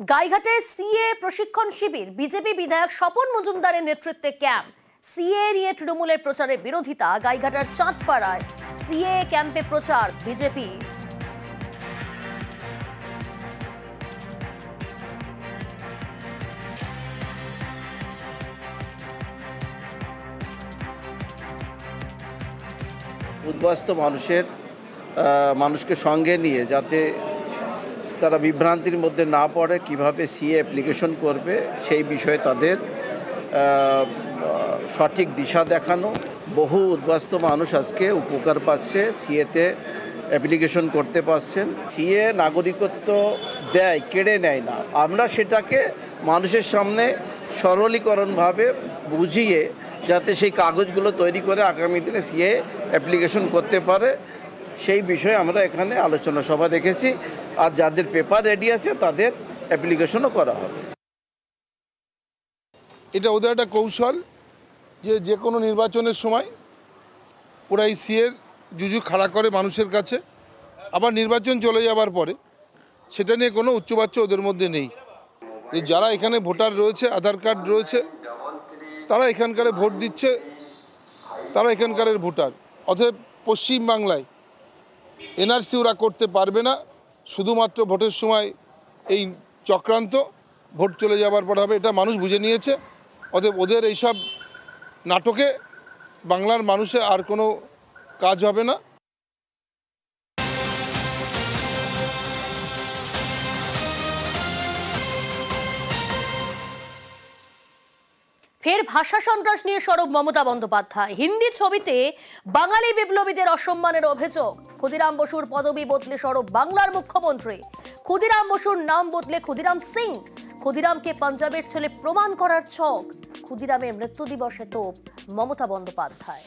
গাইঘাটে CA প্রশিক্ষণ শিবির, BJP বিধায়ক স্বপন মজুমদারের নেতৃত্বে ক্যাম্প। সিএ নিয়ে তৃণমূলের প্রচারের বিরোধিতা, গাইঘাটার চাঁদপাড়ায়। সিএ ক্যাম্পে প্রচার, বিজেপি। উদ্বাস্ত মানুষের মানুষকে সঙ্গে নিয়ে যাতে তারা বিভ্রান্তির মধ্যে না পড়ে কীভাবে সিএ অ্যাপ্লিকেশন করবে সেই বিষয়ে তাদের সঠিক দিশা দেখানো। বহু উদ্বাস্ত মানুষ আজকে উপকার পাচ্ছে, সিএতে অ্যাপ্লিকেশন করতে পারছেন। সিএ নাগরিকত্ব দেয়, কেড়ে নেয় না। আমরা সেটাকে মানুষের সামনে সরলীকরণভাবে বুঝিয়ে যাতে সেই কাগজগুলো তৈরি করে আগামী দিনে সিএ অ্যাপ্লিকেশন করতে পারে। সেই বিষয়ে আমরা এখানে আলোচনা সভা রেখেছি আর যাদের পেপার রেডি আছে, তাদের অ্যাপ্লিকেশনও করা হবে। এটা ওদের একটা কৌশল যে যে কোনো নির্বাচনের সময় ওরা এই সিএর জুজু খাড়া করে মানুষের কাছে। আবার নির্বাচন চলে যাবার পরে সেটা নিয়ে কোনো উচ্চবাচ্য ওদের মধ্যে নেই। যে যারা এখানে ভোটার রয়েছে, আধার কার্ড রয়েছে, তারা এখানকারে ভোট দিচ্ছে, তারা এখানকারের ভোটার। অতএব পশ্চিমবাংলায় এনআরসি ওরা করতে পারবে না, শুধুমাত্র ভোটের সময় এই চক্রান্ত, ভোট চলে যাবার পর হবে, এটা মানুষ বুঝে নিয়েছে। অতএব ওদের এইসব নাটকে বাংলার মানুষে আর কোনো কাজ হবে না। ফের ভাষা সন্ত্রাস নিয়ে সরব মমতা বন্দ্যোপাধ্যায়। হিন্দি ছবিতে বাঙালি বিপ্লবীদের অসম্মানের অভিযোগ। ক্ষুদিরাম বসুর পদবি বদলে সরব বাংলার মুখ্যমন্ত্রী। ক্ষুদিরাম বসুর নাম বদলে ক্ষুদিরাম সিং। ক্ষুদিরামকে পাঞ্জাবের ছেলে প্রমাণ করার ছক। ক্ষুদিরামের মৃত্যু দিবসে তোপ মমতা বন্দ্যোপাধ্যায়।